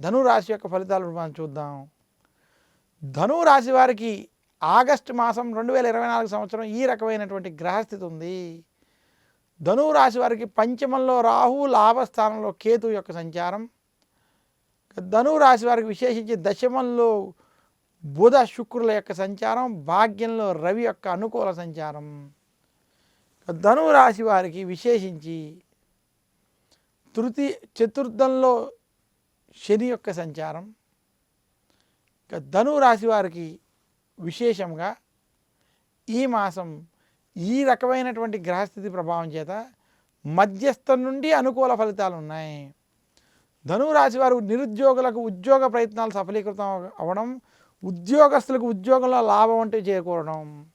ధనురాశి యొక్క ఫలితాలు మనం చూద్దాం. ధనురాశి వారికి ఆగస్టు మాసం రెండు వేల ఇరవై నాలుగు సంవత్సరం ఈ రకమైనటువంటి గ్రహస్థితి ఉంది. ధనురాశి వారికి పంచమంలో రాహు లాభస్థానంలో కేతు యొక్క సంచారం. ధనురాశి వారికి విశేషించి దశమంలో బుధ శుక్రుల యొక్క సంచారం భాగ్యంలో రవి యొక్క అనుకూల సంచారం. ధనురాశి వారికి విశేషించి తృతీయ చతుర్థంలో శని యొక్క సంచారం ఇక ధనురాశి వారికి విశేషంగా ఈ మాసం ఈ రకమైనటువంటి గ్రహస్థితి ప్రభావం చేత మధ్యస్థం నుండి అనుకూల ఫలితాలు ఉన్నాయి. ధనురాశి వారు నిరుద్యోగులకు ఉద్యోగ ప్రయత్నాలు సఫలీకృతం అవ- అవ్వడం ఉద్యోగస్తులకు ఉద్యోగంలో లాభం అంటే చేకూరడం.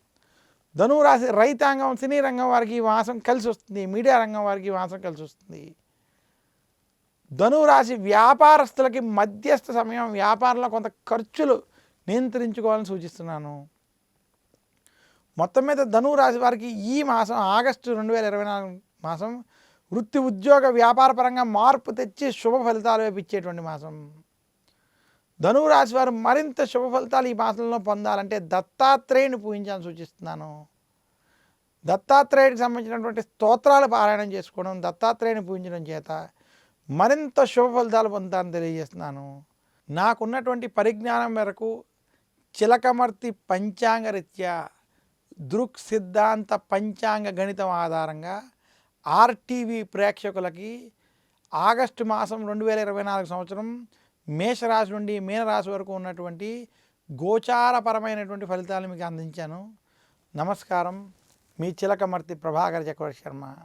ధనురాశి రైతాంగం సినీ రంగం వారికి ఈ మాసం కలిసి వస్తుంది మీడియా రంగం వారికి ఈ మాసం కలిసి వస్తుంది. ధనురాశి వ్యాపారస్తులకి మధ్యస్థ సమయం వ్యాపారంలో కొంత ఖర్చులు నియంత్రించుకోవాలని సూచిస్తున్నాను. మొత్తం మీద ధనురాశి వారికి ఈ మాసం ఆగస్టు రెండు వేల ఇరవై నాలుగు మాసం వృత్తి ఉద్యోగ వ్యాపారపరంగా మార్పు తెచ్చి శుభ ఫలితాలు వేపించేటువంటి మాసం. ధనురాశి వారు మరింత శుభ ఫలితాలు ఈ మాసంలో పొందాలంటే దత్తాత్రేయుని పూజించాలని సూచిస్తున్నాను. దత్తాత్రేయుడికి సంబంధించినటువంటి స్తోత్రాలు పారాయణం చేసుకోవడం దత్తాత్రేయుని పూజించడం చేత మరింత శుభ ఫలితాలు పొందుతారని తెలియజేస్తున్నాను. నాకున్నటువంటి పరిజ్ఞానం మేరకు చిలకమర్తి పంచాంగ రీత్యా దృక్ సిద్ధాంత పంచాంగ గణితం ఆధారంగా ఆర్టీవీ ప్రేక్షకులకి ఆగస్టు మాసం రెండు వేల ఇరవై నాలుగు సంవత్సరం మేషరాశి నుండి మీనరాశి వరకు ఉన్నటువంటి గోచారపరమైనటువంటి ఫలితాలు మీకు అందించాను. నమస్కారం. మీ చిలకమర్తి ప్రభాకర్ చక్రవర్తి శర్మ.